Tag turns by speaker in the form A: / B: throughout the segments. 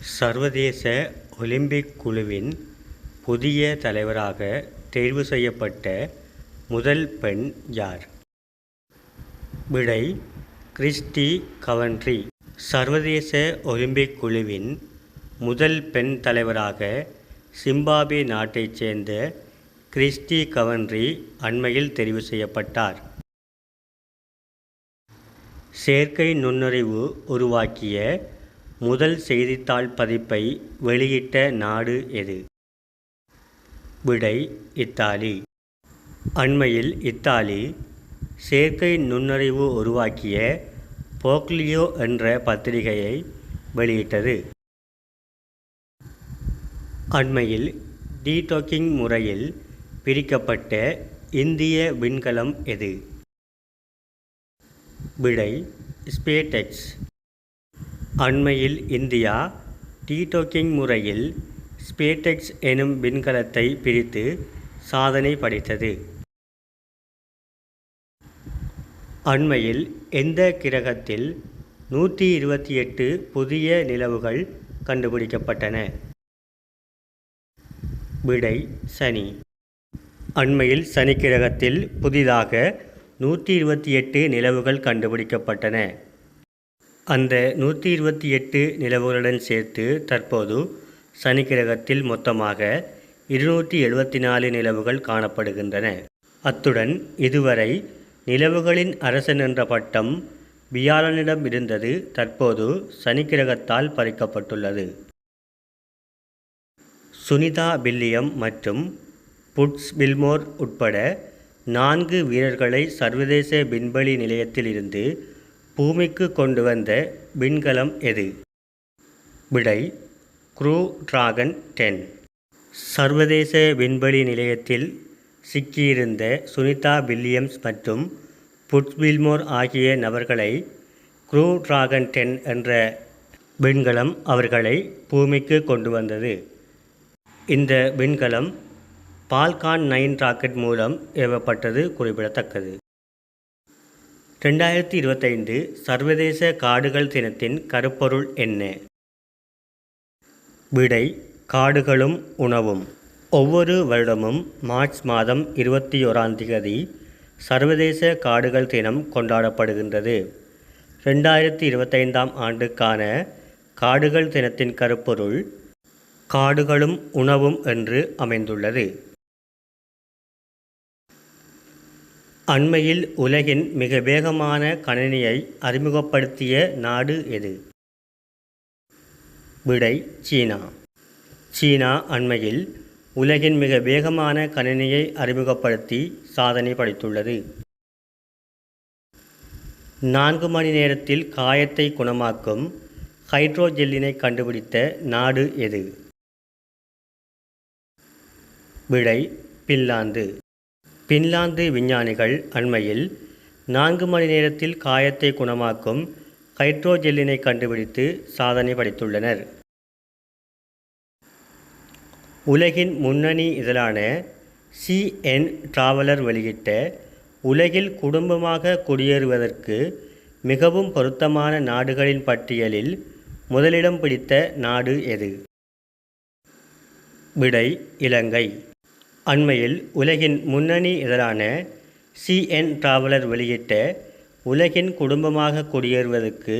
A: சர்வதேச ஒலிம்பிக் குழுவின் புதிய தலைவராக தேர்வு செய்யப்பட்ட முதல் பெண் யார்? விடை கிறிஸ்டி கவன்ட்ரி. சர்வதேச ஒலிம்பிக் குழுவின் முதல் பெண் தலைவராக சிம்பாபே நாட்டைச் சேர்ந்த கிறிஸ்டி கவன்ட்ரி அண்மையில் தெரிவு செய்யப்பட்டார். செயற்கை நுண்ணறிவு உருவாக்கிய முதல் செய்தித்தாள் பதிப்பை வெளியிட்ட நாடு எது? விடை இத்தாலி. அண்மையில் இத்தாலி செயற்கை நுண்ணறிவு உருவாக்கிய போக்லியோ என்ற பத்திரிகையை வெளியிட்டது. அண்மையில் டீடோக்கிங் முறையில் பிரிக்கப்பட்ட இந்திய விண்கலம் எது? விடை ஸ்பேடெக்ஸ். அண்மையில் இந்தியா டீடோக்கிங் முறையில் ஸ்பேடெக்ஸ் எனும் விண்கலத்தை பிரித்து சாதனை படைத்தது. அண்மையில் எந்த கிரகத்தில் நூற்றி இருபத்தி எட்டு புதிய நிலவுகள் கண்டுபிடிக்கப்பட்டன? விடை சனி. அண்மையில் சனி கிரகத்தில் புதிதாக நூற்றி இருபத்தி எட்டு நிலவுகள் கண்டுபிடிக்கப்பட்டன. அந்த நூற்றி இருபத்தி எட்டு நிலவுகளுடன் சேர்த்து தற்போது சனி கிரகத்தில் மொத்தமாக இருநூற்றி எழுபத்தி நாலு நிலவுகள் காணப்படுகின்றன. அத்துடன் இதுவரை நிலவுகளின் அரசன் என்ற பட்டம் வியாழனிடம் இருந்தது. தற்போது சனி கிரகத்தால் பறிக்கப்பட்டுள்ளது. சுனிதா வில்லியம் மற்றும் புட்ஸ் வில்மோர் உட்பட நான்கு வீரர்களை சர்வதேச விண்வெளி நிலையத்தில் இருந்து பூமிக்கு கொண்டு வந்த விண்கலம் எது? விடை குரூ டிராகன் டென் சர்வதேச விண்வெளி நிலையத்தில் சிக்கியிருந்த சுனிதா வில்லியம்ஸ் மற்றும் புட்ஸ் வில்மோர் ஆகிய நபர்களை குரூ டிராகன் டென் என்ற விண்கலம் அவர்களை பூமிக்கு கொண்டு வந்தது. இந்த விண்கலம் பால்கான் நைன் ராக்கெட் மூலம் ஏவப்பட்டது குறிப்பிடத்தக்கது. ரெண்டாயிரத்தி இருபத்தைந்து சர்வதேச காடுகள் தினத்தின் கருப்பொருள் என்ன? விடை காடுகளும் உணவும். ஒவ்வொரு வருடமும் மார்ச் மாதம் இருபத்தி ஓராம் தேதி சர்வதேச காடுகள் தினம் கொண்டாடப்படுகின்றது. ரெண்டாயிரத்தி இருபத்தைந்தாம் ஆண்டுக்கான காடுகள் தினத்தின் கருப்பொருள் காடுகளும் உணவும் என்று அமைந்துள்ளது. அண்மையில் உலகின் மிக வேகமான கணினியை அறிமுகப்படுத்திய நாடு எது? விடை சீனா. சீனா அண்மையில் உலகின் மிக வேகமான கணினியை அறிமுகப்படுத்தி சாதனை படைத்துள்ளது. நான்கு மணி நேரத்தில் காயத்தை குணமாக்கும் ஹைட்ரோஜெல்லினை கண்டுபிடித்த நாடு எது? விடை பின்லாந்து. பின்லாந்து விஞ்ஞானிகள் அண்மையில் நான்கு மணி நேரத்தில் காயத்தை குணமாக்கும் ஹைட்ரோஜெல்லினை கண்டுபிடித்து சாதனை படைத்துள்ளனர். உலகின் முன்னணி இதழான சிஎன் டிராவலர் வெளியிட்ட உலகில் குடும்பமாக குடியேறுவதற்கு மிகவும் பொருத்தமான நாடுகளின் பட்டியலில் முதலிடம் பிடித்த நாடு எது? விடை இலங்கை. அண்மையில் உலகின் முன்னணி இதழான சிஎன் டிராவலர் வெளியிட்ட உலகின் குடும்பமாக குடியேறுவதற்கு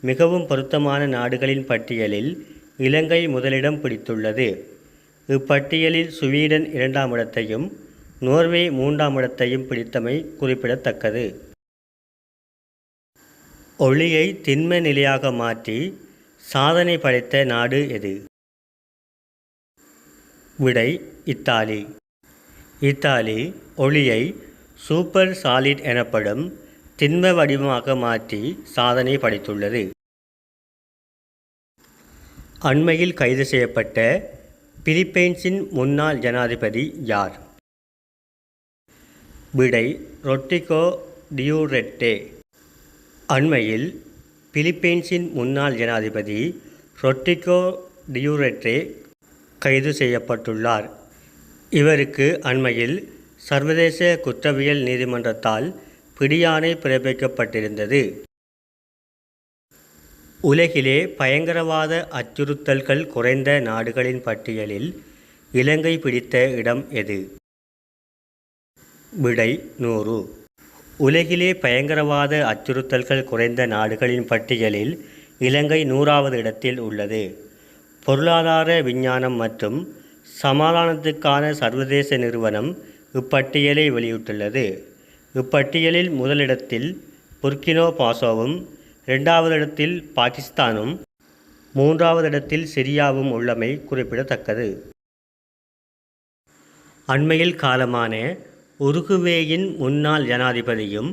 A: மிகவும் பொருத்தமான நாடுகளின் பட்டியலில் இலங்கை முதலிடம் பிடித்துள்ளது. இப்பட்டியலில் சுவீடன் இரண்டாம் இடத்தையும் நோர்வே மூன்றாம் இடத்தையும் பிடித்தமை குறிப்பிடத்தக்கது. ஒளியை திண்ம நிலையாக மாற்றி சாதனை படைத்த நாடு எது? விடை இத்தாலி. இத்தாலி ஒளியை சூப்பர் சாலிட் எனப்படும் திண்ம வடிவமாக மாற்றி சாதனை படைத்துள்ளது. அண்மையில் கைது செய்யப்பட்ட பிலிப்பைன்ஸின் முன்னாள் ஜனாதிபதி யார்? விடை ரொட்டிகோ டியூரெட்டே. அண்மையில் பிலிப்பைன்ஸின் முன்னாள் ஜனாதிபதி ரொட்டிகோ டியூரெட்டே கைது செய்யப்பட்டுள்ளார். இவருக்கு அண்மையில் சர்வதேச குற்றவியல் நீதிமன்றத்தால் பிடியாணை பிறப்பிக்கப்பட்டிருந்தது. உலகிலே பயங்கரவாத அச்சுறுத்தல்கள் குறைந்த நாடுகளின் பட்டியலில் இலங்கை பிடித்த இடம் எது? விடை நூறு. உலகிலே பயங்கரவாத அச்சுறுத்தல்கள் குறைந்த நாடுகளின் பட்டியலில் இலங்கை நூறாவது இடத்தில் உள்ளது. பொருளாதார விஞ்ஞானம் மற்றும் சமாதானத்துக்கான சர்வதேச நிறுவனம் இப்பட்டியலை வெளியிட்டுள்ளது. இப்பட்டியலில் முதலிடத்தில் புர்கினோ பாசோவும் இரண்டாவது இடத்தில் பாகிஸ்தானும் மூன்றாவது இடத்தில் சிரியாவும் உள்ளமை குறிப்பிடத்தக்கது. அண்மையில் காலமான உருகுவேயின் முன்னாள் ஜனாதிபதியும்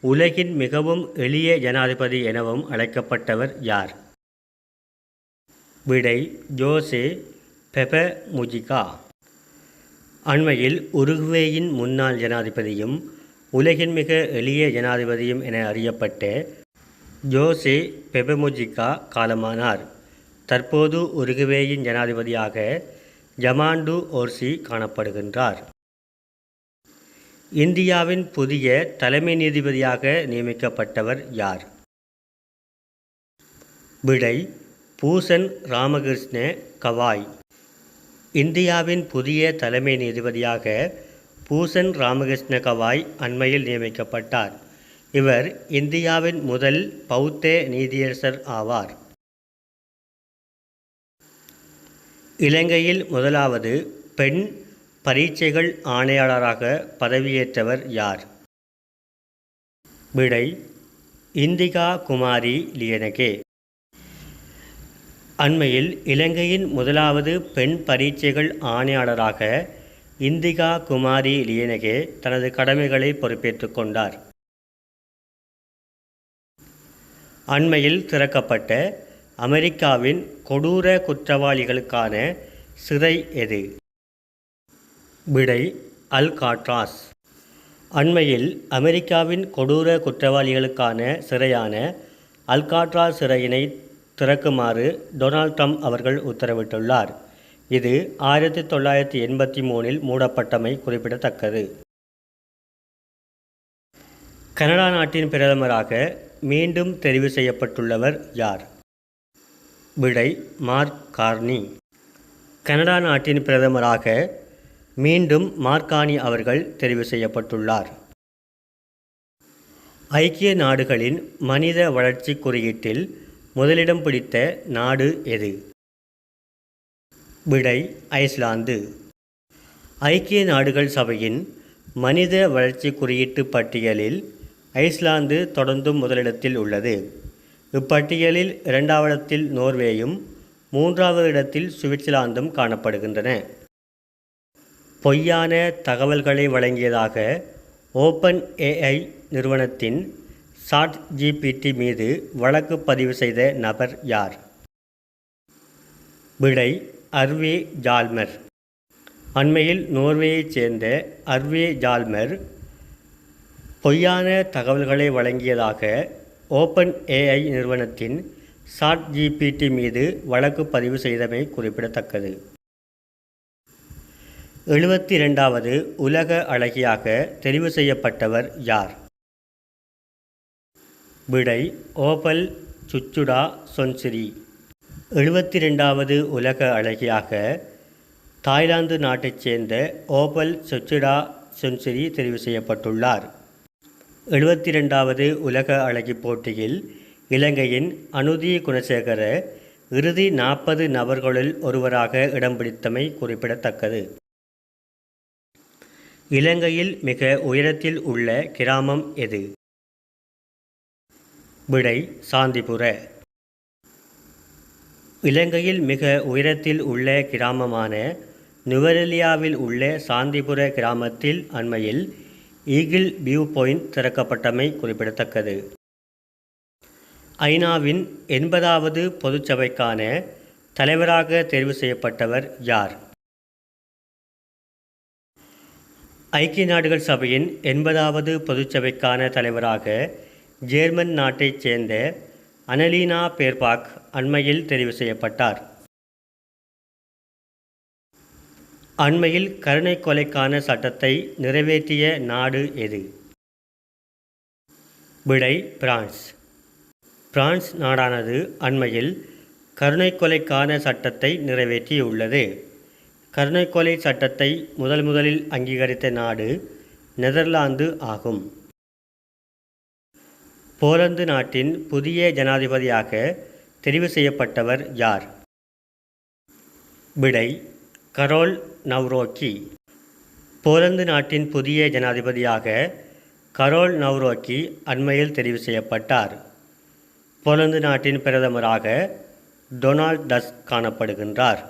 A: உலகின் மிகவும் எளிய ஜனாதிபதி எனவும் அழைக்கப்பட்டவர் யார்? விடை ஜோசே பெப முஜிகா. அண்மையில் உருகுவேயின் முன்னாள் ஜனாதிபதியும் உலகின் மிக எளிய ஜனாதிபதியும் என அறியப்பட்ட ஜோசே பெபமுஜிகா காலமானார். தற்போது உருகுவேயின் ஜனாதிபதியாக ஜமாண்டு ஓர்சி காணப்படுகின்றார். இந்தியாவின் புதிய தலைமை நீதிபதியாக நியமிக்கப்பட்டவர் யார்? விடை பூசன் ராமகிருஷ்ண கவாய். இந்தியாவின் புதிய தலைமை நீதிபதியாக பூசன் ராமகிருஷ்ண கவாய் அண்மையில் நியமிக்கப்பட்டார். இவர் இந்தியாவின் முதல் பௌத்த நீதியரசர் ஆவார். இலங்கையில் முதலாவது பெண் பரீட்சைகள் ஆணையாளராக பதவியேற்றவர் யார்? விடை இந்திகா குமாரி லியனகே. அண்மையில் இலங்கையின் முதலாவது பெண் பரீட்சைகள் ஆணையாளராக இந்திகா குமாரி லியனகே தனது கடமைகளை பொறுப்பேற்றுக் கொண்டார். அண்மையில் திறக்கப்பட்ட அமெரிக்காவின் கொடூர குற்றவாளிகளுக்கான சிறை எது? விடை அல்காட்ராஸ். அண்மையில் அமெரிக்காவின் கொடூர குற்றவாளிகளுக்கான சிறையான அல்காட்ராஸ் சிறையினை திறக்குமாறு டொனால்ட் ட்ரம்ப் அவர்கள் உத்தரவிட்டுள்ளார். இது ஆயிரத்தி தொள்ளாயிரத்தி எண்பத்தி மூணில் மூடப்பட்டமை குறிப்பிடத்தக்கது. கனடா நாட்டின் பிரதமராக மீண்டும் தெரிவு செய்யப்பட்டுள்ளவர் யார்? விடை மார்க் கார்னி. கனடா நாட்டின் பிரதமராக மீண்டும் மார்கானி அவர்கள் தெரிவு செய்யப்பட்டுள்ளார். ஐக்கிய நாடுகளின் மனித வளர்ச்சி குறியீட்டில் முதலிடம் பிடித்த நாடு எது? விடை ஐஸ்லாந்து. ஐக்கிய நாடுகள் சபையின் மனித வளர்ச்சி குறியீட்டு பட்டியலில் ஐஸ்லாந்து தொடர்ந்தும் முதலிடத்தில் உள்ளது. இப்பட்டியலில் இரண்டாவது நோர்வேயும் மூன்றாவது இடத்தில் சுவிட்சர்லாந்தும் காணப்படுகின்றன. பொய்யான தகவல்களை வழங்கியதாக ஓப்பன் ஏஐ நிறுவனத்தின் சாட் ஜிபிடி மீது வழக்கு பதிவு செய்த நபர் யார்? விடை அர்வே ஜால்மர். அண்மையில் நோர்வேயைச் சேர்ந்த அர்வே ஜால்மர் பொய்யான தகவல்களை வழங்கியதாக ஓப்பன் ஏஐ நிறுவனத்தின் சாட் ஜிபிடி மீது வழக்கு பதிவு செய்தமை குறிப்பிடத்தக்கது. எழுபத்தி ரெண்டாவது உலக அழகியாக தெரிவு செய்யப்பட்டவர் யார்? விடை ஓபல் சுச்சுடா சொன்சிரி. எழுபத்தி ரெண்டாவது உலக அழகியாக தாய்லாந்து நாட்டைச் சேர்ந்த ஓபல் சொச்சுடா சொன்சிரி தெரிவு செய்யப்பட்டுள்ளார். எழுபத்தி ரெண்டாவது உலக அழகி போட்டியில் இலங்கையின் அனுதி குணசேகர இறுதி நாற்பது நபர்களுள் ஒருவராக இடம் பிடித்தமை குறிப்பிடத்தக்கது. இலங்கையில் மிக உயரத்தில் உள்ள கிராமம் எது? விடை சாந்திபுர. இலங்கையில் மிக உயரத்தில் உள்ள கிராமமான நுவரெலியாவில் உள்ள சாந்திபுர கிராமத்தில் அண்மையில் ஈகிள் வியூ பாயிண்ட் திறக்கப்பட்டமை குறிப்பிடத்தக்கது. ஐநாவின் எண்பதாவது பொதுச்சபைக்கான தலைவராக தேர்வு செய்யப்பட்டவர் யார்? ஐக்கிய நாடுகள் சபையின் எண்பதாவது பொதுச்சபைக்கான தலைவராக ஜேர்மன் நாட்டைச் சேர்ந்த அனலீனா பேர்பாக் அண்மையில் தெரிவு செய்யப்பட்டார். அண்மையில் கருணை கொலைக்கான சட்டத்தை நிறைவேற்றிய நாடு எது? விடை பிரான்ஸ். பிரான்ஸ் நாடானது அண்மையில் கருணை கொலைக்கான சட்டத்தை நிறைவேற்றியுள்ளது. கருணை கொலை சட்டத்தை முதல் முதலில் அங்கீகரித்த நாடு நெதர்லாந்து ஆகும். போலந்து நாட்டின் புதிய ஜனாதிபதியாக தெரிவு செய்யப்பட்டவர் யார்? விடை கரோல் நவ்ரோக்கி. போலந்து நாட்டின் புதிய ஜனாதிபதியாக கரோல் நவ்ரோக்கி அண்மையில் தெரிவு செய்யப்பட்டார். போலந்து நாட்டின் பிரதமராக டொனால்ட் டஸ்க் காணப்படுகின்றார்.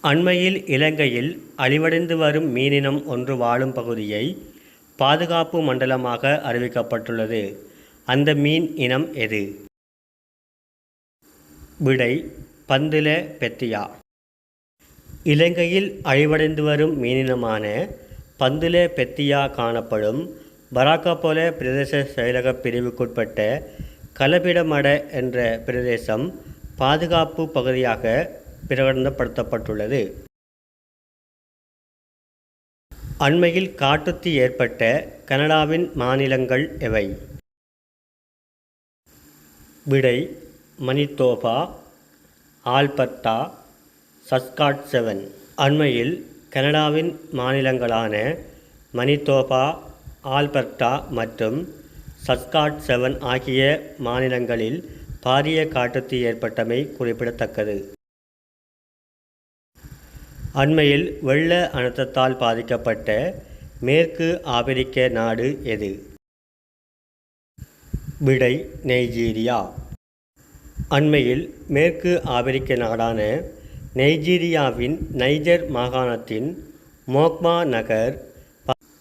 A: அண்மையில் இலங்கையில் அழிவடைந்து வரும் மீனினம் ஒன்று வாழும் பகுதியை பாதுகாப்பு மண்டலமாக அறிவிக்கப்பட்டுள்ளது. அந்த மீன் இனம் எது? விடை பந்துல பெத்தியா. இலங்கையில் அழிவடைந்து வரும் மீனினமான பந்துல பெத்தியா காணப்படும் பராக்காபோல பிரதேச செயலக பிரிவுக்குட்பட்ட கலபிடமட என்ற பிரதேசம் பாதுகாப்பு பகுதியாக பிரகடனப்படுத்தப்பட்டுள்ளது. அண்மையில் காட்டுத்தீ ஏற்பட்ட கனடாவின் மாநிலங்கள் எவை? விடை மணித்தோபா ஆல்பர்டா சஸ்காட் செவன் அண்மையில் கனடாவின் மாநிலங்களான மணித்தோபா ஆல்பர்டா மற்றும் சஸ்காட் செவன் ஆகிய மாநிலங்களில் பாரிய காட்டுத்தீ ஏற்பட்டமை குறிப்பிடத்தக்கது. அண்மையில் வெள்ள அனர்த்தத்தால் பாதிக்கப்பட்ட மேற்கு ஆப்பிரிக்க நாடு எது? விடை நைஜீரியா. அண்மையில் மேற்கு ஆப்பிரிக்க நாடான நைஜீரியாவின் நைஜர் மாகாணத்தின் மோக்மா நகர்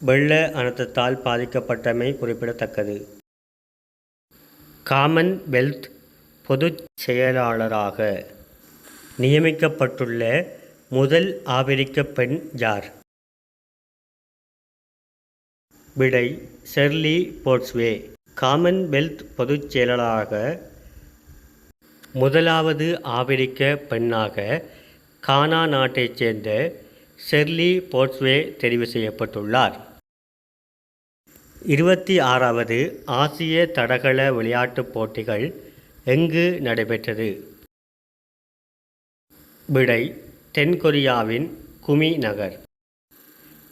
A: வெள்ள அனர்த்தத்தால் பாதிக்கப்பட்டமை குறிப்பிடத்தக்கது. காமன்வெல்த் பொதுச் செயலாளராக நியமிக்கப்பட்டுள்ள முதல் ஆபிரிக்க பெண் யார்? விடை ஷெர்லி போர்ட்ஸ்வே. காமன்வெல்த் பொதுச் செயலாளராக முதலாவது ஆபிரிக்க பெண்ணாக கானா நாட்டைச் சேர்ந்த ஷெர்லி போர்ட்ஸ்வே தெரிவு செய்யப்பட்டுள்ளார். இருபத்தி ஆறாவது ஆசிய தடகள விளையாட்டுப் போட்டிகள் எங்கு நடைபெற்றது? விடை தென்கொரியாவின் குமி நகர்.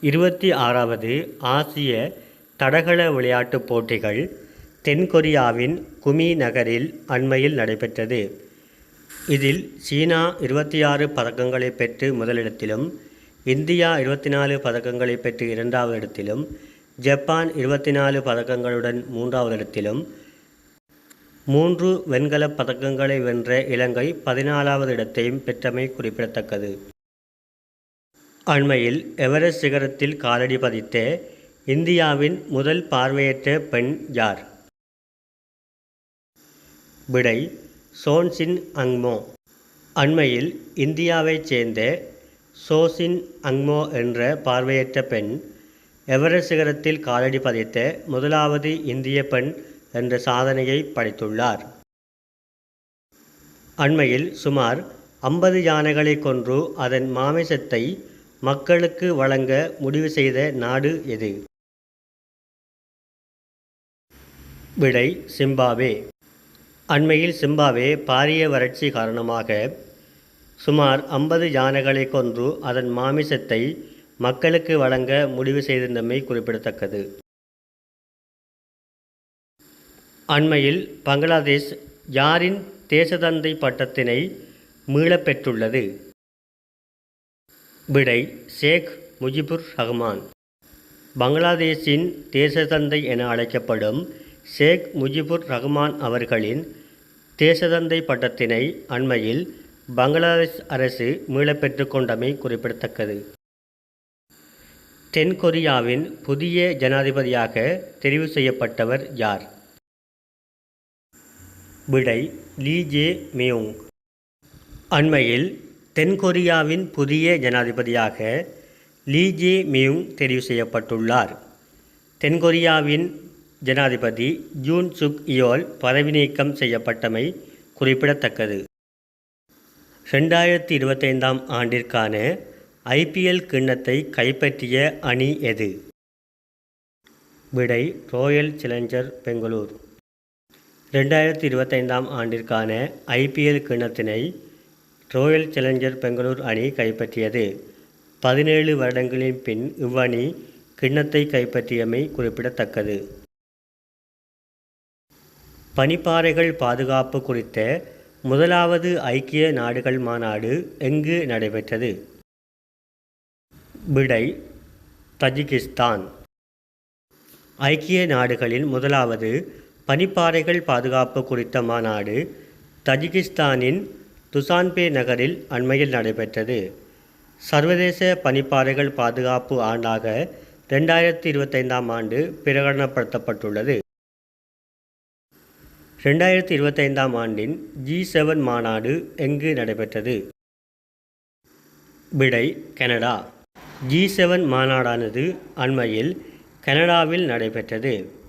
A: இருபத்தி ஆறாவது ஆசிய தடகள விளையாட்டுப் போட்டிகள் தென்கொரியாவின் குமி நகரில் அண்மையில் நடைபெற்றது. இதில் சீனா இருபத்தி ஆறு பதக்கங்களை பெற்று முதலிடத்திலும் இந்தியா இருபத்தி நாலு பதக்கங்களை பெற்று இரண்டாவது இடத்திலும் ஜப்பான் இருபத்தி நாலு பதக்கங்களுடன் மூன்றாவது இடத்திலும் மூன்று வெண்கலப் பதக்கங்களை வென்ற இலங்கை பதினாலாவது இடத்தையும் பெற்றமை குறிப்பிடத்தக்கது. அண்மையில் எவரெஸ்ட் சிகரத்தில் காலடி பதித்த இந்தியாவின் முதல் பார்வையற்ற பெண் யார்? விடை சோன்சின் அங்மோ. அண்மையில் இந்தியாவைச் சேர்ந்த சோசின் அங்மோ என்ற பார்வையற்ற பெண் எவரெஸ்ட் சிகரத்தில் காலடி பதித்த முதலாவது இந்திய பெண் என்ற சாதனையை படைத்துள்ளார். அண்மையில் சுமார் ஐம்பது யானைகளை கொன்று அதன் மாமிசத்தை மக்களுக்கு வழங்க முடிவு செய்த நாடு எது? விடை சிம்பாவே. அண்மையில் சிம்பாவே பாரிய வறட்சி காரணமாக சுமார் ஐம்பது யானைகளை கொன்று அதன் மாமிசத்தை மக்களுக்கு வழங்க முடிவு செய்திருந்தமை குறிப்பிடத்தக்கது. அண்மையில் பங்களாதேஷ் யாரின் தேசதந்தை பட்டத்தினை மீளப்பெற்றுள்ளது? விடை ஷேக் முஜிபுர் ரஹ்மான். பங்களாதேஷின் தேசதந்தை என அழைக்கப்படும் ஷேக் முஜிபுர் ரஹ்மான் அவர்களின் தேசதந்தை பட்டத்தினை அண்மையில் பங்களாதேஷ் அரசு மீளப்பெற்று கொண்டமை குறிப்பிடத்தக்கது. தென்கொரியாவின் புதிய ஜனாதிபதியாக தெரிவு செய்யப்பட்டவர் யார்? விடை லீ ஜே மியோங். அண்மையில் தென்கொரியாவின் புதிய ஜனாதிபதியாக லீ ஜே மியுங் தெரிவு செய்யப்பட்டுள்ளார். தென்கொரியாவின் ஜனாதிபதி ஜூன் சுக் இயோல் பதவி நீக்கம் செய்யப்பட்டமை குறிப்பிடத்தக்கது. ரெண்டாயிரத்தி இருபத்தைந்தாம் ஆண்டிற்கான ஐபிஎல் கிண்ணத்தை கைப்பற்றிய அணி எது? விடை ராயல் சேலஞ்சர் பெங்களூர். ரெண்டாயிரத்தி இருபத்தைந்தாம் ஆண்டிற்கான ஐபிஎல் கிண்ணத்தினை ரோயல் சேலஞ்சர் பெங்களூர் அணி கைப்பற்றியது. பதினேழு வருடங்களின் பின் இவ்வணி கிண்ணத்தை கைப்பற்றியமை குறிப்பிடத்தக்கது. பனிப்பாறைகள் பாதுகாப்பு குறித்த முதலாவது ஐக்கிய நாடுகள் மாநாடு எங்கு நடைபெற்றது? விடை தஜிகிஸ்தான். ஐக்கிய நாடுகளின் முதலாவது பனிப்பாறைகள் பாதுகாப்பு குறித்த மாநாடு தஜிகிஸ்தானின் துசான்பே நகரில் அண்மையில் நடைபெற்றது. சர்வதேச பனிப்பாறைகள் பாதுகாப்பு ஆண்டாக ரெண்டாயிரத்தி இருபத்தைந்தாம் ஆண்டு பிரகடனப்படுத்தப்பட்டுள்ளது. ரெண்டாயிரத்தி இருபத்தைந்தாம் ஆண்டின் ஜி செவன் மாநாடு எங்கு நடைபெற்றது? விடை கனடா. ஜி செவன் மாநாடானது அண்மையில் கனடாவில் நடைபெற்றது.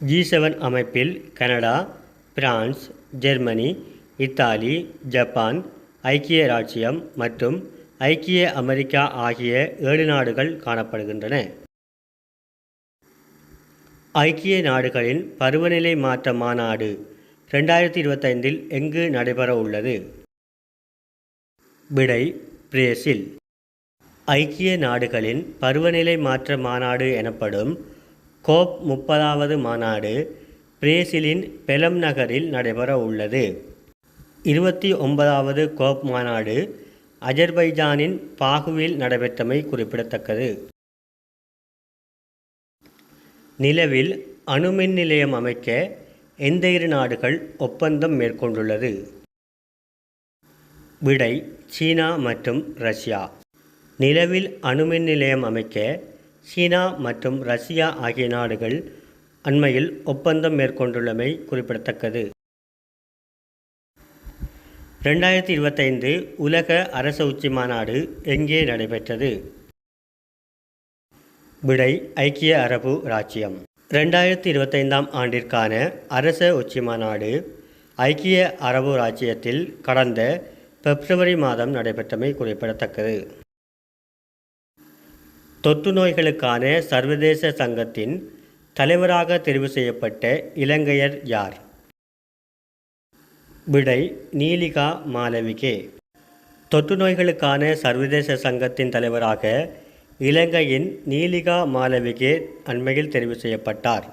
A: ஜி செவன் அமைப்பில் Canada France Germany Italy Japan ஐக்கிய இராச்சியம் மற்றும் ஐக்கிய அமெரிக்கா ஆகிய ஏழு நாடுகள் காணப்படுகின்றன. ஐக்கிய நாடுகளின் பருவநிலை மாற்ற மாநாடு ரெண்டாயிரத்தி இருபத்தைந்தில் எங்கு நடைபெற உள்ளது? விடை பிரேசில். ஐக்கிய நாடுகளின் பருவநிலை மாற்ற மாநாடு எனப்படும் கோப் முப்பதாவது மாநாடு பிரேசிலின் பெலம் நகரில் நடைபெற உள்ளது. இருபத்தி ஒன்பதாவது கோப் மாநாடு அஜர்பைஜானின் பாகுவில் நடைபெற்றமை குறிப்பிடத்தக்கது. நிலவில் அணுமின் நிலையம் அமைக்க எந்த இரு நாடுகள் ஒப்பந்தம் மேற்கொண்டுள்ளது? விடை சீனா மற்றும் ரஷ்யா. நிலவில் அணுமின் நிலையம் அமைக்க சீனா மற்றும் ரஷ்யா ஆகிய நாடுகள் அண்மையில் ஒப்பந்தம் மேற்கொண்டுள்ளமை குறிப்பிடத்தக்கது. ரெண்டாயிரத்தி இருபத்தைந்து உலக அரச உச்சி மாநாடு எங்கே நடைபெற்றது? விடை ஐக்கிய அரபு ராச்சியம் ரெண்டாயிரத்தி இருபத்தைந்தாம் ஆண்டிற்கான அரச உச்சி மாநாடு ஐக்கிய அரபு ராச்சியத்தில் கடந்த பிப்ரவரி மாதம் நடைபெற்றமை குறிப்பிடத்தக்கது. தொற்று நோய்களுக்கான சர்வதேச சங்கத்தின் தலைவராக தெரிவு செய்யப்பட்ட இலங்கையர் யார்? விடை நீலிகா மாலவிகே தொற்று நோய்களுக்கான சர்வதேச சங்கத்தின் தலைவராக இலங்கையின் நீலிகா மாலவிகே அண்மையில் தெரிவு செய்யப்பட்டார்.